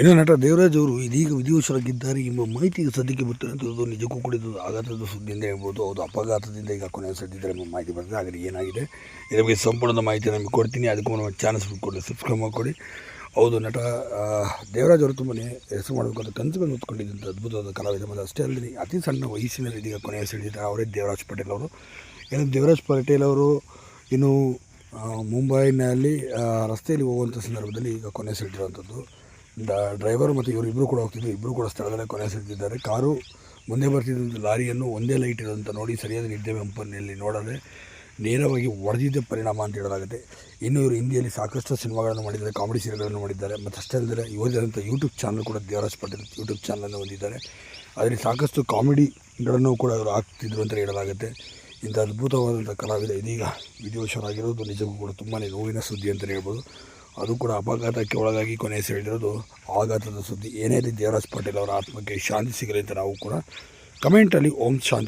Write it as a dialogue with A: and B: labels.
A: ಇನ್ನು ನಟ ದೇವರಾಜ್ ಅವರು ಇದೀಗ ವಿಧಿವಶರಾಗಿದ್ದಾರೆ ಎಂಬ ಮಾಹಿತಿಗೆ ಸದ್ಯಕ್ಕೆ ಬರ್ತಿರುವಂಥದ್ದು ನಿಜಕ್ಕೂ ಕೂಡ ಇದು ಆಘಾತದ ಸುದ್ದಿಯಿಂದ ಹೇಳ್ಬೋದು. ಹೌದು ಅಪಘಾತದಿಂದ ಈಗ ಕೊನೆ ಸದ್ದಿದ್ದಾರೆ ಎಂಬ ಮಾಹಿತಿ ಬರ್ತದೆ ಆದರೆ ಏನಾಗಿದೆ? ಇದರ ಬಗ್ಗೆ ಸಂಪೂರ್ಣ ಮಾಹಿತಿ ನಮಗೆ ಕೊಡ್ತೀನಿ. ಅದಕ್ಕೂ ನಮ್ಮ ಚಾನ್ಸ್ ಕೊಡಿ ಸಬ್ಸ್ಕ್ರೈಬ್ ಮಾಡಿಕೊಡಿ. ಹೌದು, ನಟ ದೇವರಾಜ್ ಅವರು ತುಂಬನೇ ಹೆಸರು ಮಾಡಬೇಕು ಕನಸುಗಳನ್ನು ಹೊತ್ಕೊಂಡಿದ್ದಂಥ ಅದ್ಭುತವಾದ ಕಲಾವಿದ ಮತ್ತು ಅಷ್ಟೇ ಅಲ್ಲದೆ ಅತಿ ಸಣ್ಣ ವಯಸ್ಸಿನಲ್ಲಿ ಇದೀಗ ಕೊನೆಯ ಸೆಳೆದಿದ್ದಾರೆ ಅವರೇ ದೇವರಾಜ್ ಪಟೇಲ್ ಅವರು. ಏನು ದೇವರಾಜ್ ಪಟೇಲ್ ಅವರು ಇನ್ನು ಮುಂಬೈನಲ್ಲಿ ರಸ್ತೆಯಲ್ಲಿ ಹೋಗುವಂಥ ಸಂದರ್ಭದಲ್ಲಿ ಈಗ ಕೊನೆ ಸೆಳೆದಿರುವಂಥದ್ದು ಡ್ರೈವರ್ ಮತ್ತು ಇವರು ಇಬ್ಬರು ಕೂಡ ಹೋಗ್ತಿದ್ರು. ಇಬ್ಬರು ಕೂಡ ಸ್ಥಳದಲ್ಲೇ ಕೊನೆ ಸೆಳೆದಿದ್ದಾರೆ ಕಾರು ಮುಂದೆ ಬರ್ತಿದ್ದಂಥ ಲಾರಿಯನ್ನು ಒಂದೇ ಲೈಟ್ ಇರೋದಂತ ನೋಡಿ ಸರಿಯಾದ ನಿದ್ದೆ ಹಂಪನ್ನಲ್ಲಿ ನೋಡದೆ ನೇರವಾಗಿ ಒಡೆದಿದ್ದ ಪರಿಣಾಮ ಅಂತ ಹೇಳಲಾಗುತ್ತೆ. ಇನ್ನು ಇವರು ಹಿಂದಿಯಲ್ಲಿ ಸಾಕಷ್ಟು ಸಿನಿಮಾಗಳನ್ನು ಮಾಡಿದ್ದಾರೆ, ಕಾಮಿಡಿ ಸೀರಿಯಲ್ಗಳನ್ನು ಮಾಡಿದ್ದಾರೆ. ಮತ್ತು ಅಷ್ಟೇ ಅಲ್ಲದೆ ಇವರಿದಂಥ ಯೂಟ್ಯೂಬ್ ಚಾನಲ್ ಕೂಡ ದೇವರಾಜ್ ಪಟೇಲ್ ಯೂಟ್ಯೂಬ್ ಚಾನಲನ್ನು ಹೊಂದಿದ್ದಾರೆ. ಅದರಲ್ಲಿ ಸಾಕಷ್ಟು ಕಾಮಿಡಿಗಳನ್ನು ಕೂಡ ಅವರು ಹಾಕ್ತಿದ್ರು ಅಂತ ಹೇಳಲಾಗುತ್ತೆ. ಇಂಥ ಅದ್ಭುತವಾದಂಥ ಕಲಾವಿದ ಇದೀಗ ವಿಧಿವಶರಾಗಿರೋದು ನಿಜಕ್ಕೂ ಕೂಡ ತುಂಬಾ ನೋವಿನ ಸುದ್ದಿ ಅಂತಲೇ ಹೇಳ್ಬೋದು. ಅದು ಕೂಡ ಅಪಘಾತಕ್ಕೆ ಒಳಗಾಗಿ ಕೊನೆ ಸೆಳೆದಿರೋದು ಆಘಾತದ ಸುದ್ದಿ. ಏನೇ ರೀತಿ ದೇವರಾಜ್ ಪಟೇಲ್ ಅವರ ಆತ್ಮಕ್ಕೆ ಶಾಂತಿ ಸಿಗಲಿ ಅಂತ ನಾವು ಕೂಡ ಕಮೆಂಟಲ್ಲಿ ಓಂ ಶಾಂತಿ.